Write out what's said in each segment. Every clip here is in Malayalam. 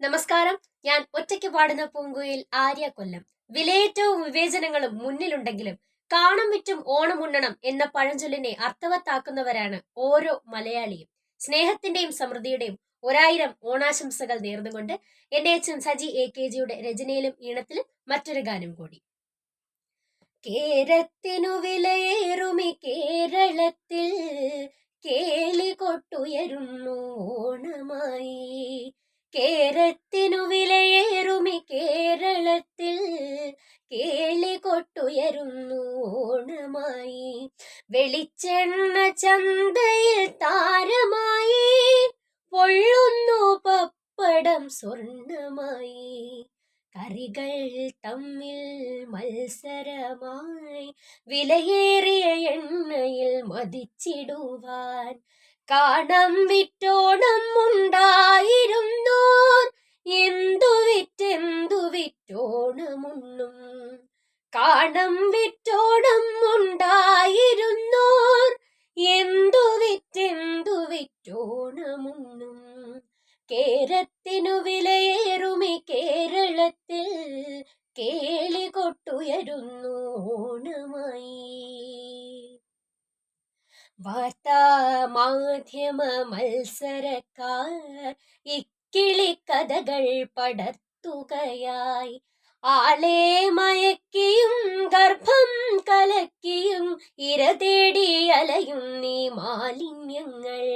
നമസ്കാരം. ഞാൻ ഒറ്റയ്ക്ക് പാടുന്ന പൂങ്കുയിൽ ആര്യ കൊല്ലം. വിലയേറ്റവും വിവേചനങ്ങളും മുന്നിലുണ്ടെങ്കിലും കാണം വിറ്റും ഓണമുണ്ണണം എന്ന പഴഞ്ചൊല്ലിനെ അർത്ഥവത്താക്കുന്നവരാണ് ഓരോ മലയാളിയും. സ്നേഹത്തിന്റെയും സമൃദ്ധിയുടെയും ഒരായിരം ഓണാശംസകൾ നേർന്നുകൊണ്ട് എന്റെ അച്ഛൻ സജി എ കെ ജിയുടെ രചനയിലും ഈണത്തിലും മറ്റൊരു ഗാനം കൂടി. കേരത്തിനു വിലയേറുമി കേരളത്തിൽ കേളി കൊട്ടുയരുന്നു ഓണമായി. കേരത്തിനു വിലയേറുമി കേരളത്തിൽ. കേളി കൊട്ടുയരുന്നു ഓണമായി. വെളിച്ചെണ്ണ ചന്തയിൽ താരമായി. പൊള്ളുന്നു പപ്പടം സ്വർണമായി. കറികൾ തമ്മിൽ മത്സരമായി. വിലയേറിയ എണ്ണയിൽ മതിച്ചിടുവാൻ. കാണം വിറ്റോണം കാണം വിറ്റോടം ഉണ്ടായിരുന്നോർ എന്തു വിറ്റെന്തു വിറ്റോണമുന്നും. കേരത്തിനു വിലയേറുമി കേരളത്തിൽ. കേളി കൊട്ടുയരുന്നു ഓണമായി. വാർത്താ മാധ്യമ മത്സരക്കാർ ഇക്കിളി കഥകൾ പടർത്തുകയായി. ആളെ മയക്കിയും ഗർഭം കലക്കിയും ഇര തേടി അലയും നീ മാലിന്യങ്ങൾ.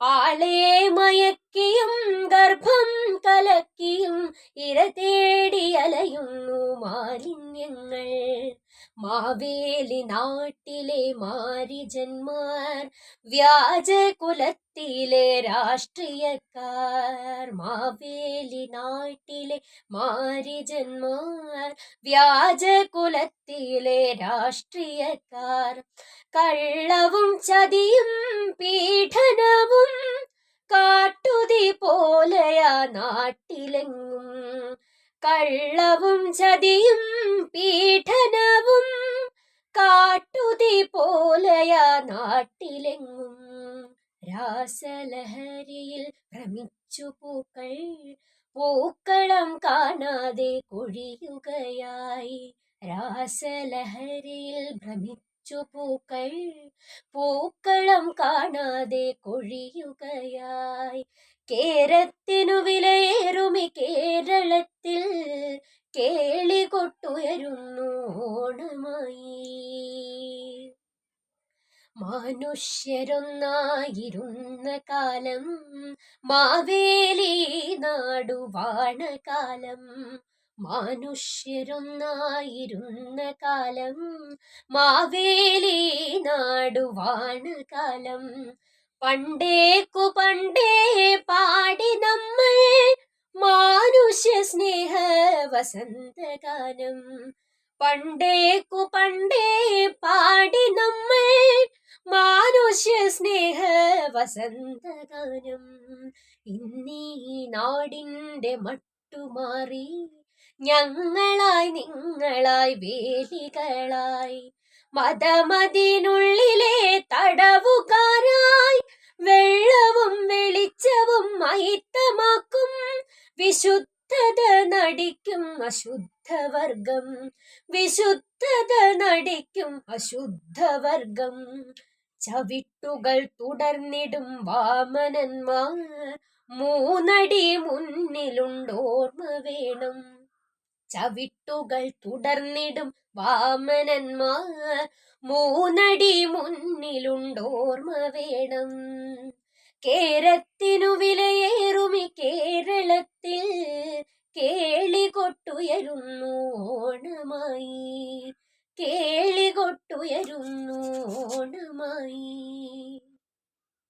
ആളെ മയക്കിയും ഗർഭം കലക്കിയും ഇര തേടി അലയുന്നു മാലിന്യങ്ങൾ. മാവേലി നാട്ടിലെ മാരിജന്മാർ വ്യാജ കുലത്തിലെ രാഷ്ട്രീയക്കാർ മാവേലി നാട്ടിലെ മാരിജന്മാർ വ്യാജ കുലത്തിലെ രാഷ്ട്രീയക്കാർ. കള്ളവും ചതിയും പീഡനവും കാട്ടുതി പോലെയാ നാട്ടിലെങ്ങും കള്ളവും ചതിയും പീഠനവും കാട്ടുതി പോലെയാ നാട്ടിലെങ്ങും രാസലഹരിയിൽ ഭ്രമിച്ചു പൂക്കൾ പൂക്കളം കാണാതെ കൊഴിയുകയായി. രാസലഹരിയിൽ ഭ്രമിച്ചു പൂക്കൾ പൂക്കളം കാണാതെ കൊഴിയുകയായി. കേരത്തിനു വിലയേറുമി കേരളത്തിൽ മനുഷ്യരൊന്നായിരുന്ന കാലം മാവേലി നാടുവാണ കാലം. മനുഷ്യരൊന്നായിരുന്ന കാലം മാവേലി നാടുവാണ കാലം. പണ്ടേക്കു പണ്ടേ പാടി നമ്മൾ മാനുഷ്യ സ്നേഹ വസന്തഗാനം പണ്ടേക്കു പണ്ടേ പാടി നമ്മൾ മാനുഷ്യ സ്നേഹ വസന്തഗാനം. ഇന്നീ നാടിന്റെ മട്ടുമാറി ഞങ്ങളായി നിങ്ങളായി വേലികളായി മതമതിനുള്ളിലെ തടവുകാരായി വെള്ളവും വെളിച്ചവും മൈത്തമാക്കും വിശുദ്ധത നടിക്കും അശുദ്ധവർഗം. വിശുദ്ധത നടിക്കും അശുദ്ധവർഗം. ചവിട്ടുകൾ തുടർന്നിടും വാമനന്മാർ. മൂന്നടി മുന്നിലുണ്ടോർമ്മ വേണം. ചവിട്ടുകൾ തുടർന്നിടും വാമനന്മാർ. മൂന്നടി മുന്നിലുണ്ടോർമ്മ വേണം. കേരത്തിനു വിലയേറുമി കേരളത്തിൽ. കേളി കൊട്ടുയരുന്നു ഓണമായി. കേളി കൊട്ടുയരുന്നു ഓണമായി.